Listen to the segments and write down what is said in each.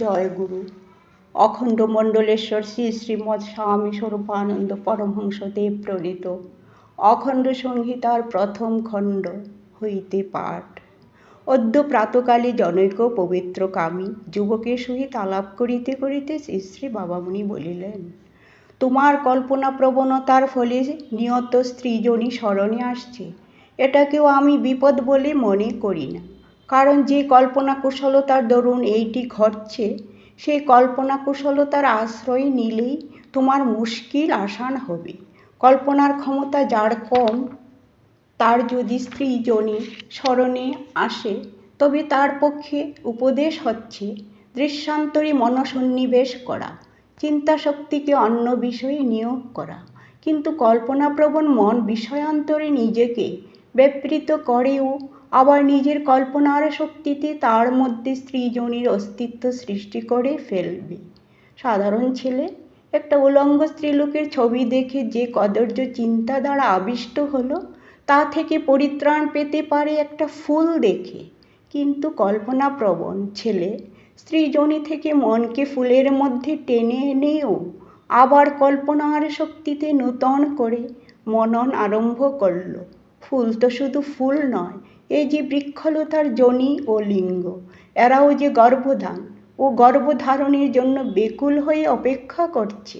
জয় গুরু অখণ্ড মণ্ডলেশ্বর শ্রী শ্রীমৎ স্বামী স্বরূপানন্দ পরমহংসদেব প্রণীত। অখণ্ড সংহিতার প্রথম খণ্ড হইতে পাঠ। অদ্য প্রাতকালে জনৈক পবিত্র কামী যুবকের সহিত আলাপ করিতে করিতে শ্রী শ্রী বাবামণি বলিলেন, তোমার কল্পনা প্রবণতার ফলে নিয়ত স্ত্রীজনী স্মরণে আসছে। এটাকেও আমি বিপদ বলে মনে করি না। কারণ যে কল্পনা কুশলতার দরুন এইটি ঘটছে, সেই কল্পনা কুশলতার আশ্রয় নিলেই তোমার মুশকিল আসান হবে। কল্পনার ক্ষমতা যার কম, তার যদি স্ত্রী জনি স্মরণে আসে, তবে তার পক্ষে উপদেশ হচ্ছে দৃশ্যান্তরে মনসন্নিবেশ করা, চিন্তাশক্তিকে অন্য বিষয়ে নিয়োগ করা। কিন্তু কল্পনাপ্রবণ মন বিষয়ান্তরে নিজেকে ব্যাপৃত করেও আবার নিজের কল্পনার শক্তিতে তার মধ্যে স্ত্রীজনীর অস্তিত্ব সৃষ্টি করে ফেলবে। সাধারণ ছেলে, একটা উলঙ্গ স্ত্রীলোকের ছবি দেখে যে কদর্য চিন্তা দ্বারা আবিষ্ট হলো, তা থেকে পরিত্রাণ পেতে পারে একটা ফুল দেখে। কিন্তু কল্পনাপ্রবণ ছেলে, স্ত্রীজনী থেকে মনকে ফুলের মধ্যে টেনে এনেও আবার কল্পনার শক্তিতে নূতন করে মনন আরম্ভ করল। ফুল তো শুধু ফুল নয় এই যে বৃক্ষলতার জনি ও লিঙ্গ, এরাও যে গর্ভধান, ও গর্ভধারণের জন্য বেকুল হয়ে অপেক্ষা করছে।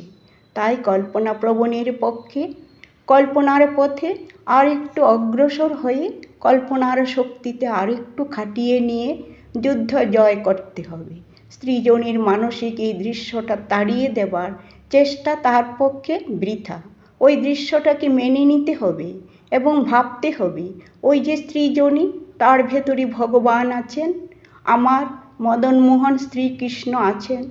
তাই কল্পনা প্রবণের পক্ষে, কল্পনার পথে আর একটু অগ্রসর হয়ে কল্পনার শক্তিতে আর একটু খাটিয়ে নিয়ে যুদ্ধ জয় করতে হবে। স্ত্রীজনীর মানসিক এই দৃশ্যটা তাড়িয়ে দেবার চেষ্টা তার পক্ষে বৃথা। ওই দৃশ্যটাকে মেনে নিতে হবে। এবং ভাবতে হবে, ওই যে স্ত্রীজনী তার ভেতরে ভগবান আছেন, আমার মদনমোহন শ্রীকৃষ্ণ আছেন,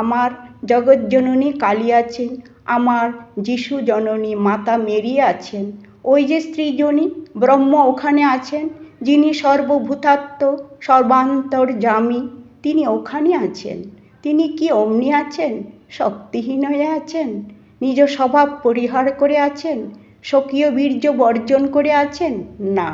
আমার জগজ্জননী কালী আছেন, আমার যিশু জননী মাতা মেরি আছেন, ওই যে স্ত্রীজনী ব্রহ্ম ওখানে আছেন, যিনি সর্বভূতাত্ম সর্বান্তর্যামী তিনি ওখানে আছেন, তিনি কি অমনি আছেন, শক্তিহীন হয়ে আছেন, নিজ স্বভাব পরিহার করে আছেন স্বকীয় বীর্য বর্জন করে আছেন? না,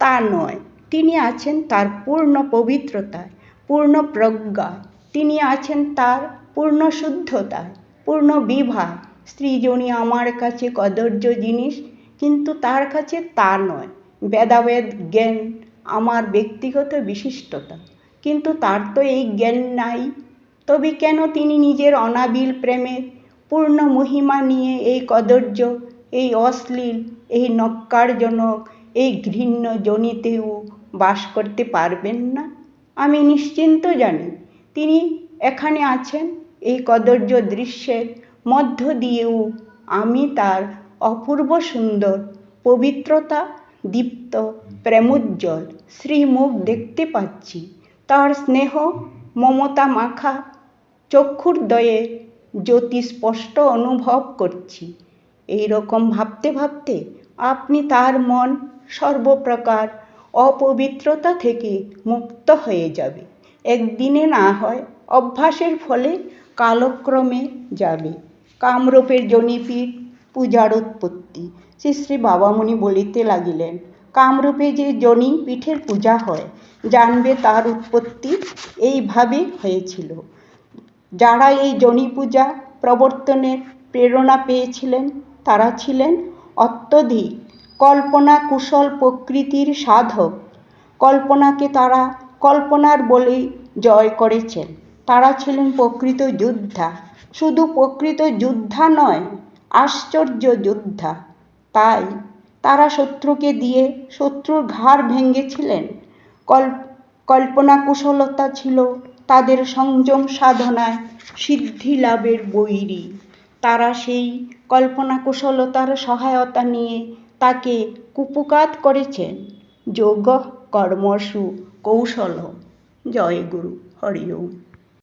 তা নয়। তিনি আছেন তার পূর্ণ পবিত্রতায়, পূর্ণ প্রজ্ঞায়। তিনি আছেন তার পূর্ণ শুদ্ধতায়, পূর্ণ বিভা স্ত্রীজনী আমার কাছে কদর্য জিনিস, কিন্তু তার কাছে তা নয়। বেদাবেদ, জ্ঞান আমার ব্যক্তিগত বিশিষ্টতা, কিন্তু তার তো এই জ্ঞান নাই। তবে কেন তিনি নিজের অনাবিল প্রেমের পূর্ণ মহিমা নিয়ে এই কদর্য এই অশ্লীল, এই নক্কারজনক এই ঘৃণ্য জনিতেও বাস করতে পারবেন না? আমি নিশ্চিন্ত জানি তিনি এখানে আছেন। এই কদর্য দৃশ্যের মধ্য দিয়েও আমি তার অপূর্ব সুন্দর, পবিত্রতা, দীপ্ত, প্রেমোজ্জ্বল শ্রীমুখ দেখতে পাচ্ছি। তার স্নেহ, মমতা মাখা চক্ষুর্দয়ে জ্যোতি স্পষ্ট অনুভব করছি। এই রকম ভাবতে ভাবতে আপনি তার মন সর্বপ্রকার অপবিত্রতা থেকে মুক্ত হয়ে যাবে। একদিনে না হয় অভ্যাসের ফলে কালক্রমে যাবে। কামরূপের জনিপীঠ, পূজার উৎপত্তি শ্রী শ্রী বাবামণি বলিতে লাগিলেন, কামরূপে যে জনি পীঠের পূজা হয়, জানবে তার উৎপত্তি এইভাবে হয়েছিল। যারা এই জনি পূজা প্রবর্তনের প্রেরণা পেয়েছিলেন তারা ছিলেন অত্যধিক কল্পনা কুশল প্রকৃতির সাধক। কল্পনাকে তারা কল্পনার বলেই জয় করেছেন। তারা ছিলেন প্রকৃত যোদ্ধা। শুধু প্রকৃত যোদ্ধা নয়, আশ্চর্য যোদ্ধা। তাই তারা শত্রুকে দিয়ে শত্রুর ঘাড় ভেঙেছিলেন। কল্পনা কুশলতা ছিল তাদের সংযম সাধনায় সিদ্ধি লাভের বৈরী। তারা সেই কল্পনা কুশলতার সহায়তা নিয়ে তাকে কুপুকাত করেছেন। যোগ কর্মসু কৌশল। জয় গুরু হরি